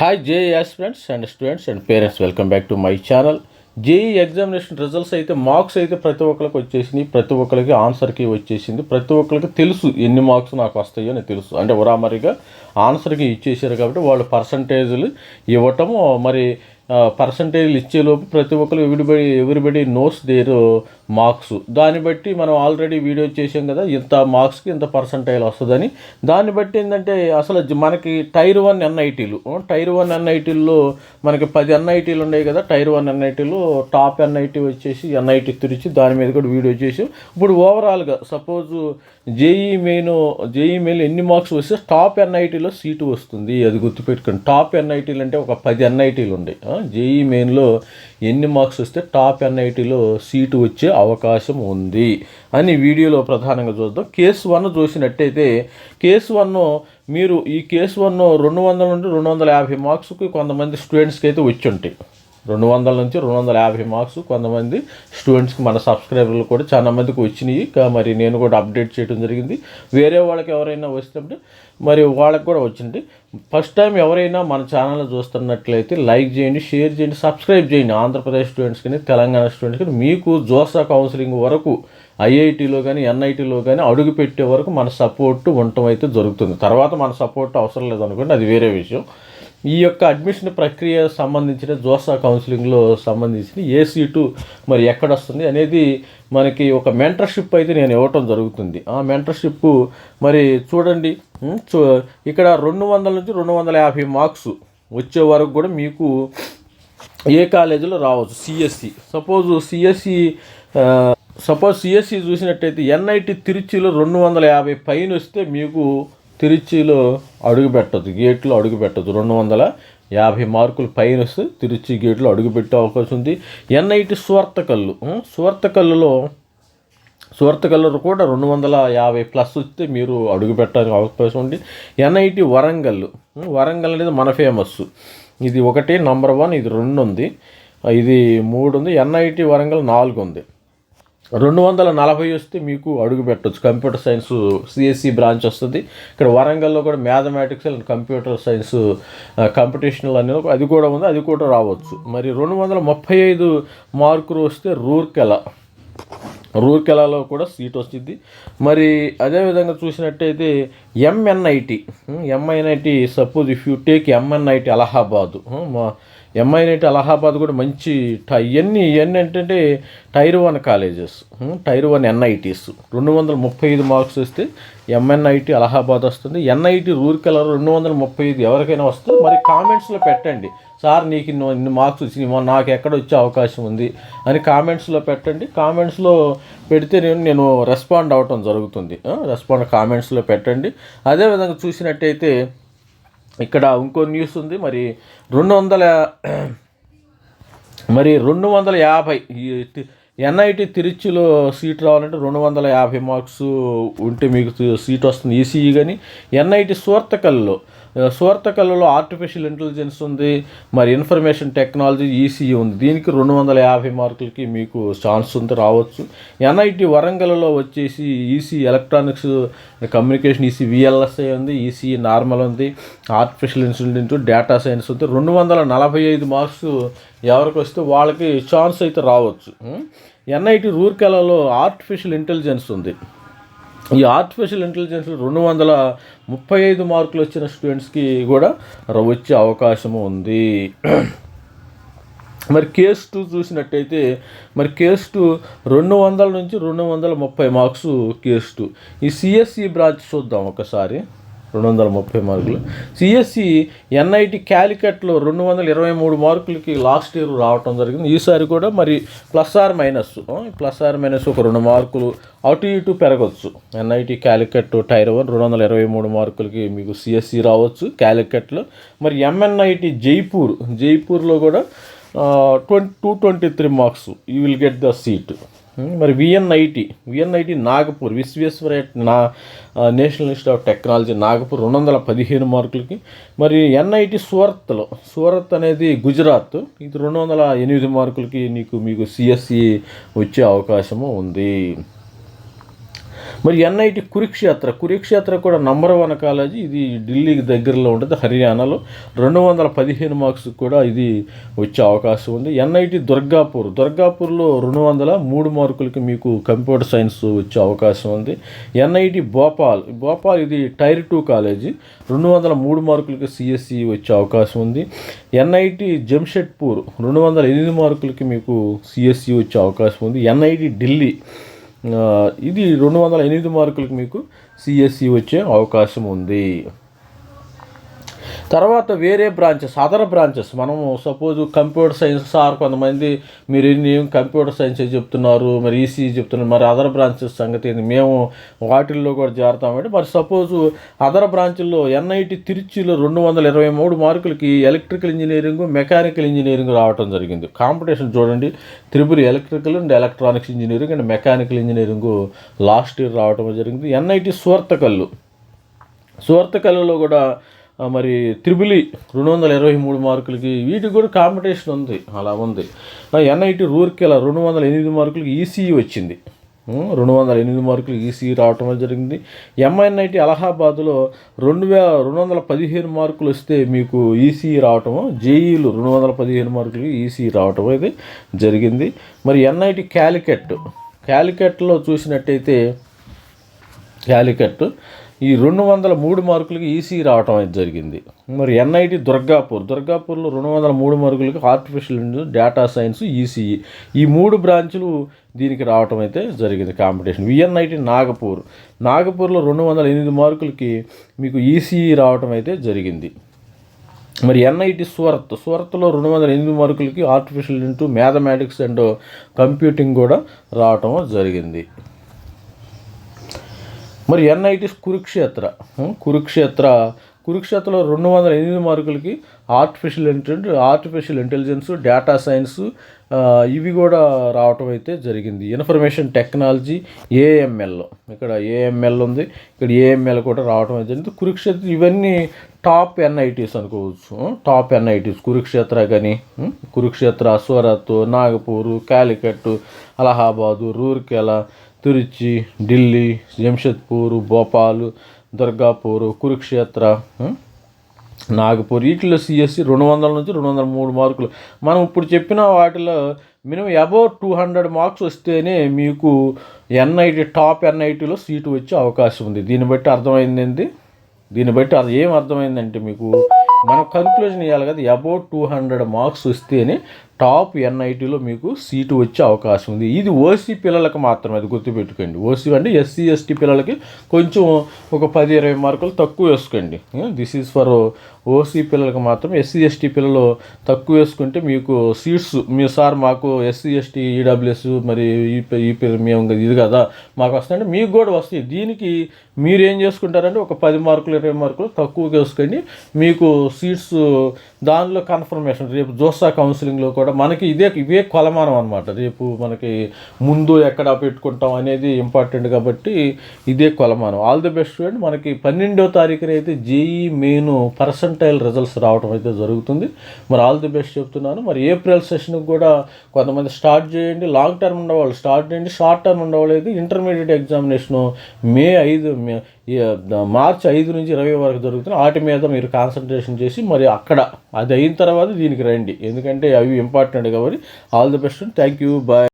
Hi JEEs friends and students and parents welcome back to my channel JEE examination results అయితే marks అయితే ప్రతి ఒక్కరికి వచ్చేసింది ప్రతి ఒక్కరికి ఆన్సర్కి వచ్చేసింది. ప్రతి ఒక్కరికి తెలుసు ఎన్ని మార్క్స్ నాకు వస్తాయో అని తెలుసు. అంటే ఉరామరిగా ఆన్సర్కి ఇచ్చేసారు కాబట్టి వాళ్ళు పర్సంటేజ్లు ఇవ్వటము మరి పర్సంటేజ్లు ఇచ్చేలోపు ప్రతి ఒక్కరు everybody everybody notes their marks దాన్ని బట్టి మనం ఆల్రెడీ వీడియో చేసాం కదా ఇంత మార్క్స్కి ఇంత పర్సంటైల్ వస్తుందని. దాన్ని బట్టి ఏంటంటే అసలు మనకి టైర్ వన్ ఎన్ఐటీలు టైర్ వన్ ఎన్ఐటీల్లో మనకి పది ఎన్ఐటీలు ఉన్నాయి కదా టైర్ వన్ ఎన్ఐటీలు టాప్ ఎన్ఐటీ వచ్చేసి ఎన్ఐటీ తిరిచి దాని మీద కూడా వీడియో చేసి ఇప్పుడు ఓవరాల్గా suppose JEE main JEE main ఎన్ని మార్క్స్ వస్తే టాప్ ఎన్ఐటీలో సీటు వస్తుంది అది గుర్తుపెట్టుకోండి. టాప్ ఎన్ఐటీలు అంటే ఒక పది ఎన్ఐటీలు ఉన్నాయి జేఈ మెయిన్లో ఎన్ని మార్క్స్ వస్తే టాప్ ఎన్ఐటీలో సీటు వచ్చే అవకాశం ఉంది అని వీడియోలో ప్రధానంగా చూద్దాం. కేసు వన్ చూసినట్టయితే కేసు వన్ మీరు ఈ కేసు వన్ రెండు వందల నుండి రెండు వందల యాభై మార్క్స్కి కొంతమంది స్టూడెంట్స్కి అయితే వచ్చి ఉంటాయి. రెండు వందల నుంచి రెండు వందల యాభై మార్క్స్ కొంతమంది స్టూడెంట్స్కి మన సబ్స్క్రైబర్లు కూడా చాలా మందికి వచ్చినాయి. మరి నేను కూడా అప్డేట్ చేయడం జరిగింది. వేరే వాళ్ళకి ఎవరైనా వస్తే మరి వాళ్ళకి కూడా వచ్చింది. ఫస్ట్ టైం ఎవరైనా మన ఛానల్ చూస్తున్నట్లయితే లైక్ చేయండి షేర్ చేయండి సబ్స్క్రైబ్ చేయండి. ఆంధ్రప్రదేశ్ స్టూడెంట్స్ కానీ తెలంగాణ స్టూడెంట్స్ కానీ మీకు జోసా కౌన్సిలింగ్ వరకు ఐఐటీలో కానీ ఎన్ఐటీలో కానీ అడుగు పెట్టే వరకు మన సపోర్ట్ ఉండటం అయితే జరుగుతుంది. తర్వాత మన సపోర్ట్ అవసరం లేదనుకోండి అది వేరే విషయం. ఈ యొక్క అడ్మిషన్ ప్రక్రియ సంబంధించిన జోసా కౌన్సిలింగ్లో సంబంధించిన ఏ సీటు మరి ఎక్కడ వస్తుంది అనేది మనకి ఒక మెంటర్షిప్ అయితే నేను ఇవ్వటం జరుగుతుంది. ఆ మెంటర్షిప్ మరి చూడండి చూ ఇక్కడ రెండు వందల నుంచి రెండు వందల యాభై మార్క్స్ వచ్చే వరకు కూడా మీకు ఏ కాలేజీలో రావచ్చు? CSE suppose CSE suppose CSE చూసినట్టయితే ఎన్ఐటి తిరుచిలో రెండు వందల యాభై పైన వస్తే మీకు తిరుచిలో అడుగు పెట్టదు గేట్లో అడుగు పెట్టదు రెండు వందల యాభై మార్కులు పైన వస్తే తిరుచి గేట్లో అడుగుపెట్టే అవకాశం ఉంది. ఎన్ఐటి సువర్తకల్లు. సువర్తకల్లులో సువర్తకల్లు కూడా రెండు వందల యాభై ప్లస్ వస్తే మీరు అడుగు పెట్టడానికి అవకాశం ఉంది. ఎన్ఐటి వరంగల్ వరంగల్ అనేది మన ఫేమస్ ఇది ఒకటి నంబర్ వన్ ఇది రెండు ఉంది. ఇది మూడు ఉంది. ఎన్ఐటి వరంగల్ నాలుగు ఉంది. రెండు వందల నలభై వస్తే మీకు అడుగు పెట్టవచ్చు కంప్యూటర్ సైన్స్ సిఎస్సి బ్రాంచ్ వస్తుంది. ఇక్కడ వరంగల్లో కూడా mathematics and computer science computational అనేది అది కూడా ఉంది అది కూడా రావచ్చు. మరి రెండు వందల ముప్పై ఐదు మార్కులు వస్తే రూర్కెల. రూర్కెలాలో కూడా సీట్ వచ్చింది మరి అదేవిధంగా చూసినట్టయితే MNIT MNIT suppose if you take MNIT Allahabad MI MNIT Allahabad కూడా మంచి టై. ఇవన్నీ ఇవన్నీ ఏంటంటే tier one colleges tier one NITs రెండు వందల ముప్పై ఐదు మార్క్స్ వస్తే ఎంఎన్ఐటి అలహాబాద్ వస్తుంది. ఎన్ఐటి రూర్కెలా రెండు వందల ముప్పై ఐదు ఎవరికైనా వస్తే మరి కామెంట్స్లో పెట్టండి. సార్ నీకు ఇన్ని ఇన్ని మార్క్స్ వచ్చినాయి నాకు ఎక్కడ వచ్చే అవకాశం ఉంది? అని కామెంట్స్లో పెట్టండి. కామెంట్స్లో పెడితే నేను నేను రెస్పాండ్ అవటం జరుగుతుంది. రెస్పాండ్ కామెంట్స్లో పెట్టండి. అదేవిధంగా చూసినట్టయితే ఇక్కడ ఇంకో న్యూస్ ఉంది. మరి రెండు వందల మరి రెండు వందల యాభై ఎన్ఐటి తిరుచిలో సీట్ రావాలంటే రెండు వందల యాభై మార్క్స్ ఉంటే మీకు సీట్ వస్తుంది ఈసీఈ కానీ ఎన్ఐటి సూర్తకల్లో సూర్తకల్లో ఆర్టిఫిషియల్ ఇంటెలిజెన్స్ ఉంది మరి ఇన్ఫర్మేషన్ టెక్నాలజీ ఈసీఈ ఉంది. దీనికి రెండు వందల యాభై మార్కులకి మీకు ఛాన్స్ ఉంది రావచ్చు. ఎన్ఐటి వరంగల్లో వచ్చేసి EC electronics communication EC VLSI ఉంది ఈసీ నార్మల్ ఉంది ఆర్టిఫిషియల్ ఇన్సెలిజెన్స్ డేటా సైన్స్ ఉంది. రెండు వందల నలభై ఐదు మార్క్స్ ఎవరికి వస్తే వాళ్ళకి ఛాన్స్ అయితే రావచ్చు. ఎన్ఐటి రూర్కెలలో ఆర్టిఫిషియల్ ఇంటెలిజెన్స్ ఉంది. ఈ ఆర్టిఫిషియల్ ఇంటెలిజెన్స్ రెండు వందల ముప్పై ఐదు మార్కులు వచ్చిన స్టూడెంట్స్కి కూడా వచ్చే అవకాశము ఉంది. మరి కేస్ టూ చూసినట్టయితే మరి కేస్ టూ రెండు వందల నుంచి రెండు వందల ముప్పై మార్క్స్ కేస్ టూ ఈ సిఎస్సి బ్రాంచ్ చూద్దాం ఒకసారి. రెండు వందల ముప్పై మార్కులు. సిఎస్సి ఎన్ఐటి క్యాలికట్లో రెండు వందల ఇరవై మూడు మార్కులకి లాస్ట్ ఇయర్ రావటం జరిగింది. ఈసారి కూడా మరి plus or minus. Plus or minus ఒక రెండు మార్కులు అటు ఇటు పెరగవచ్చు ఎన్ఐటి క్యాలికట్ టైర్ వన్ రెండు వందల ఇరవై మూడు మార్కులకి మీకు సిఎస్సి రావచ్చు. క్యాలికట్లో మరి ఎంఎన్ఐటి జైపూర్ జైపూర్లో కూడా twenty two twenty three marks you will get the seat Hmm, మరి విఎన్ఐటి విఎన్ఐటి నాగపూర్ విశ్వేశ్వరయ్య నా national institute of technology Nagpur రెండు వందల పదిహేను మార్కులకి. మరి ఎన్ఐటి సూరత్లో సూరత్ అనేది గుజరాత్. ఇది రెండు వందల ఎనిమిది మార్కులకి నీకు మీకు సిఎస్సి వచ్చే అవకాశము ఉంది. మరి ఎన్ఐటి కురుక్షేత్ర కురుక్షేత్ర కూడా నంబర్ వన్ కాలేజీ ఇది ఢిల్లీకి దగ్గరలో ఉంటుంది హర్యానాలో. రెండు వందల పదిహేను మార్క్స్ కూడా ఇది వచ్చే అవకాశం ఉంది. ఎన్ఐటి దుర్గాపూర్ దుర్గాపూర్లో రెండు వందల మూడు మార్కులకి మీకు కంప్యూటర్ సైన్స్ వచ్చే అవకాశం ఉంది. ఎన్ఐటి భోపాల్ భోపాల్ ఇది టైర్ టూ కాలేజీ రెండు వందల మూడు మార్కులకి సిఎస్సి వచ్చే అవకాశం ఉంది. ఎన్ఐటి జంషెడ్పూర్ రెండు వందల ఎనిమిది మార్కులకి మీకు సిఎస్సి వచ్చే అవకాశం ఉంది. ఎన్ఐటి ఢిల్లీ ఇది రెండు వందల ఎనిమిది మార్కులకు మీకు సిఎస్సి వచ్చే అవకాశం ఉంది. తర్వాత వేరే బ్రాంచెస్ అదర్ బ్రాంచెస్ మనము సపోజ్ కంప్యూటర్ సైన్స్ సార్ కొంతమంది మీరు ఎన్ని కంప్యూటర్ సైన్స్ చెప్తున్నారు మరి ఈసీఈ చెప్తున్నారు మరి అదర్ బ్రాంచెస్ సంగతి ఏంది? మేము వాటిల్లో కూడా చేరతామంటే మరి సపోజ్ అదర్ బ్రాంచ్ల్లో ఎన్ఐటి తిరుచిలో రెండు వందల ఇరవై మూడు మార్కులకి ఎలక్ట్రికల్ ఇంజనీరింగ్ మెకానికల్ ఇంజనీరింగ్ రావడం జరిగింది. కాంపిటీషన్ చూడండి. Tripuri electrical and electronics engineering and mechanical engineering last year రావడం జరిగింది. ఎన్ఐటి సువర్తకల్లు సువర్తకల్లులో కూడా మరి త్రిబులి రెండు వందల ఇరవై మూడు మార్కులకి వీటికి కూడా కాంపిటీషన్ ఉంది. అలా ఉంది. ఎన్ఐటి రూర్కెలా రెండు వందల ఎనిమిది మార్కులకి ఈసీఈ వచ్చింది. రెండు వందల ఎనిమిది మార్కులు ఈసీఈ రావటం జరిగింది. ఎంఐఎన్ఐటి అలహాబాద్లో రెండు వేల రెండు వందల పదిహేను మార్కులు వస్తే మీకు ఈసీఈ రావటం జేఈలు రెండు వందల పదిహేను మార్కులకి ఈసీఈ రావటం అయితే జరిగింది. మరి ఎన్ఐటి క్యాలికెట్ క్యాలికెట్లో చూసినట్టయితే క్యాలికెట్ ఈ రెండు వందల మూడు మార్కులకి ఈసీ రావటం అయితే జరిగింది. మరి ఎన్ఐటి దుర్గాపూర్ దుర్గాపూర్లో రెండు వందల మూడు మార్కులకి artificial intelligence data science ECE ఈ మూడు బ్రాంచులు దీనికి రావటం అయితే జరిగింది కాంపిటీషన్. విఎన్ఐటి నాగపూర్ నాగపూర్లో రెండు వందల ఎనిమిది మార్కులకి మీకు ఈసీఈ రావటం అయితే జరిగింది. మరి ఎన్ఐటి సూరత్ సూరత్లో రెండు వందల ఎనిమిది మార్కులకి artificial into mathematics and computing కూడా రావటం జరిగింది. మరి ఎన్ఐటిస్ కురుక్షేత్ర కురుక్షేత్ర కురుక్షేత్రలో రెండు వందల ఎనిమిది మార్కులకి artificial intelligence artificial intelligence data science ఇవి కూడా రావటం అయితే జరిగింది. ఇన్ఫర్మేషన్ టెక్నాలజీ ఏఎంఎల్ ఇక్కడ ఏఎంఎల్ ఉంది. ఇక్కడ ఏఎంఎల్ కూడా రావటం అయితే జరిగింది. కురుక్షేత్ర ఇవన్నీ టాప్ ఎన్ఐటీస్ అనుకోవచ్చు. టాప్ ఎన్ఐటీస్ కురుక్షేత్ర కానీ కురుక్షేత్ర సూరత్ నాగపూర్ కాలికట్ అలహాబాదు రూర్కెలా తిరుచి ఢిల్లీ జంషెద్పూరు భోపాల్ దుర్గాపూర్ కురుక్షేత్ర నాగపూర్ వీటిలో సిఎస్సి రెండు వందల నుంచి రెండు వందల మూడు మార్కులు. మనం ఇప్పుడు చెప్పిన వాటిలో minimum above two hundred marks వస్తేనే మీకు ఎన్ఐటి టాప్ ఎన్ఐటీలో సీటు వచ్చే అవకాశం ఉంది. దీన్ని బట్టి అర్థమైంది దీన్ని బట్టి అది ఏం అర్థమైందంటే మీకు మనం కన్క్లూజన్ ఇవ్వాలి కదా అబౌవ్ టూ హండ్రెడ్ మార్క్స్ వస్తేనే టాప్ ఎన్ఐటీలో మీకు సీటు వచ్చే అవకాశం ఉంది. ఇది ఓసీ పిల్లలకు మాత్రమే అది గుర్తుపెట్టుకోండి. ఓసీ అంటే ఎస్సీ ఎస్టీ పిల్లలకి కొంచెం ఒక పది ఇరవై మార్కులు తక్కువ వేసుకోండి. దిస్ ఈజ్ ఫర్ ఓసీ పిల్లలకు మాత్రం ఎస్సీ ఎస్టీ పిల్లలు తక్కువ వేసుకుంటే మీకు సీట్స్ మీ సార్ మాకు ఎస్సీ ఎస్టీ ఈడబ్ల్యూఎస్ మరి ఈ ప- మేము ఇది కదా మాకు వస్తాయంటే మీకు కూడా వస్తాయి దీనికి మీరు ఏం చేసుకుంటారంటే ఒక పది మార్కులు ఇరవై మార్కులు తక్కువగా వేసుకోండి. మీకు సీట్స్ దానిలో కన్ఫర్మేషన్ రేపు జోసా కౌన్సిలింగ్లో కూడా మనకి ఇదే ఇవే కొలమానం అనమాట రేపు మనకి ముందు ఎక్కడ పెట్టుకుంటాం అనేది ఇంపార్టెంట్ కాబట్టి ఇదే కొలమానం. ఆల్ ది బెస్ట్ స్టూడెంట్ మనకి పన్నెండో తారీఖున అయితే జేఈ మెయిన్ పర్సంటైల్ రిజల్ట్స్ రావడం అయితే జరుగుతుంది. మరి ఆల్ ది బెస్ట్ చెప్తున్నాను. మరి ఏప్రిల్ సెషన్కి కూడా కొంతమంది స్టార్ట్ చేయండి. లాంగ్ టర్మ్ ఉండేవాళ్ళు స్టార్ట్ చేయండి. షార్ట్ టర్మ్ ఉండేవాళ్ళు అయితే ఇంటర్మీడియట్ ఎగ్జామినేషన్ మే ఐదు మార్చ్ మార్చి ఐదు నుంచి ఇరవై వరకు జరుగుతుంది. వాటి మీద మీరు కాన్సన్ట్రేషన్ చేసి మరి అక్కడ అది అయిన తర్వాత దీనికి రండి. ఎందుకంటే అవి ఇంపార్టెంట్ కాబట్టి all the best thank you bye.